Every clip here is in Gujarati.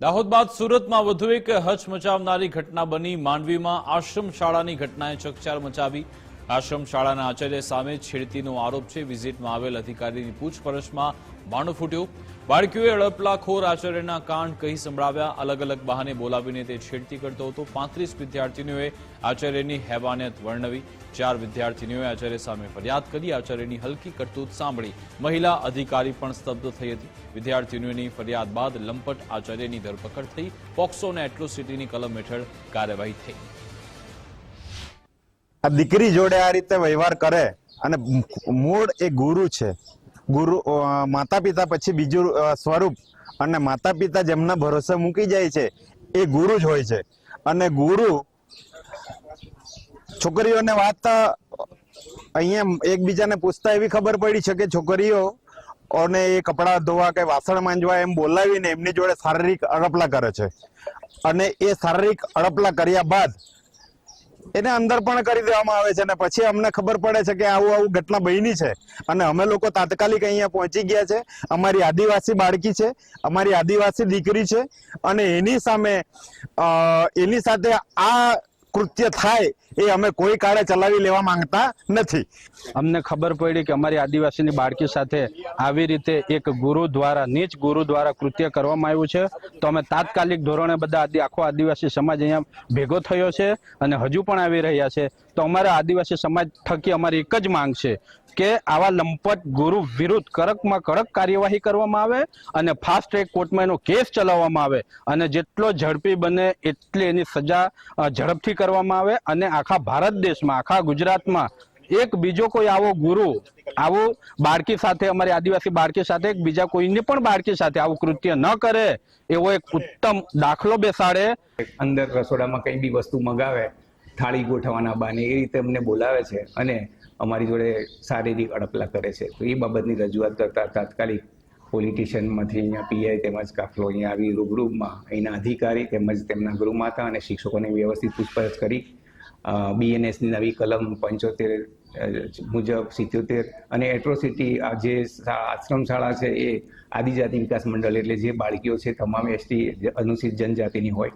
દાહોદ બાદ સુરતમાં વધુ એક હચમચાવનારી ઘટના બની. માંડવીમાં આશ્રમ શાળાની ઘટનાએ ચકચાર મચાવી. આશ્રમ શાળાના આચાર્ય સામે છેડતીનો આરોપ છે. વિઝિટમાં આવેલ અધિકારીની પૂછપરછમાં બાણું ફૂટ્યું. બાળકીઓએ અડપલાખોર આચાર્યના કાંડ કહી સંભળાવ્યા. અલગ અલગ બહાને બોલાવીને તે છેડતી કરતો હતો. પાંત્રીસ વિદ્યાર્થીનીઓએ આચાર્યની હેવાનિયત વર્ણવી. ચાર વિદ્યાર્થીનીઓએ આચાર્ય સામે ફરિયાદ કરી. આચાર્યની હલકી કરતૂત સાંભળી મહિલા અધિકારી પણ સ્તબ્ધ થઈ હતી. વિદ્યાર્થીનીઓની ફરિયાદ બાદ લંપટ આચાર્યની ધરપકડ થઈ. પોક્સો અને એટ્રોસિટીની કલમ હેઠળ કાર્યવાહી થઈ. આ દીકરી જોડે આ રીતે વ્યવહાર કરે અને મૂળ એ ગુરુ છે. ગુરુ માતા પિતા પછી બીજું સ્વરૂપ અને માતા પિતા જેમના ભરોસે મૂકી જાય છે એ ગુરુ જ હોય છે. અને ગુરુ છોકરીઓને વાત અહીંયા એકબીજાને પૂછતા એવી ખબર પડી છે કે છોકરીઓ અને એ કપડાં ધોવા કે વાસણ માંજવા એમ બોલાવીને એમની જોડે શારીરિક અડપલા કરે છે. અને એ શારીરિક અડપલા કર્યા બાદ એને અંદર પણ કરી દેવામાં આવે છે અને પછી અમને ખબર પડે છે કે આવું આવું ઘટના બની છે. અને અમે લોકો તાત્કાલિક અહીંયા પહોંચી ગયા છે. અમારી આદિવાસી બાળકી છે, અમારી આદિવાસી દીકરી છે અને એની સામે એની સાથે આ કૃત્ય થાય એ અમે કોઈ કાળે ચલાવી લેવા માંગતા નથી. અમને ખબર પડી કે અમારી આદિવાસીની બાળકી સાથે આવી રીતે એક ગુરુ દ્વારા, નીચ ગુરુ દ્વારા કૃત્ય કરવામાં આવ્યું છે. તો અમે તાત્કાલિક ધોરણે બધા આખો આદિવાસી સમાજ અહીંયા ભેગો થયો છે અને હજુ પણ આવી રહ્યા છે. તો અમારા આદિવાસી સમાજ થકી અમારી એક જ માંગ છે કે આવા લંપટ ગુરુ વિરુદ્ધ કડકમાં કડક કાર્યવાહી કરવામાં આવે અને ફાસ્ટ ટ્રેક કોર્ટમાં એનો કેસ ચલાવવામાં આવે અને જેટલો ઝડપી બને એટલી એની સજા ઝડપથી કરવામાં આવે અને આખા ભારત દેશમાં, આખા ગુજરાતમાં એક બીજો કોઈ આવો ગુરુ, આવું બાળકી સાથે, અમારી આદિવાસી બાળકી સાથે બીજા કોઈની પણ બાળકી સાથે આવું કૃત્ય ન કરે, એવો એક ઉત્તમ દાખલો બેસાડે. અંદર રસોડામાં કંઈ બી વસ્તુ મંગાવે, થાળી ગોઠવવાના બાને, એ રીતે અમને બોલાવે છે અને અમારી જોડે શારીરિક અડપલા કરે છે. તો એ બાબતની રજૂઆત કરતા તાત્કાલિક પોલિટિશિયનમાંથી અહીંયા પીઆઈ તેમજ કાફલો અહીંયા આવી રૂબરૂમાં અહીંના અધિકારી તેમજ તેમના ગૃહમાતા અને શિક્ષકોને વ્યવસ્થિત પૂછપરછ કરી બીએનએસની નવી કલમ પંચોતેર મુજબ સિત્યોતેર અને એટ્રોસિટી આ જે આશ્રમ શાળા છે એ આદિજાતિ વિકાસ મંડળ એટલે જે બાળકીઓ છે તમામ એસટી અનુસૂચિત જનજાતિની હોય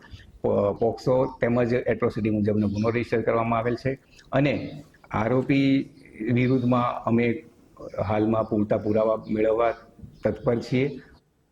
પોક્સો તેમજ એટ્રોસિટી મુજબનો ગુનો રજિસ્ટર કરવામાં આવેલ છે અને આરોપી વિરુદ્ધમાં અમે હાલમાં પૂરતા પુરાવા મેળવવા તત્પર છીએ.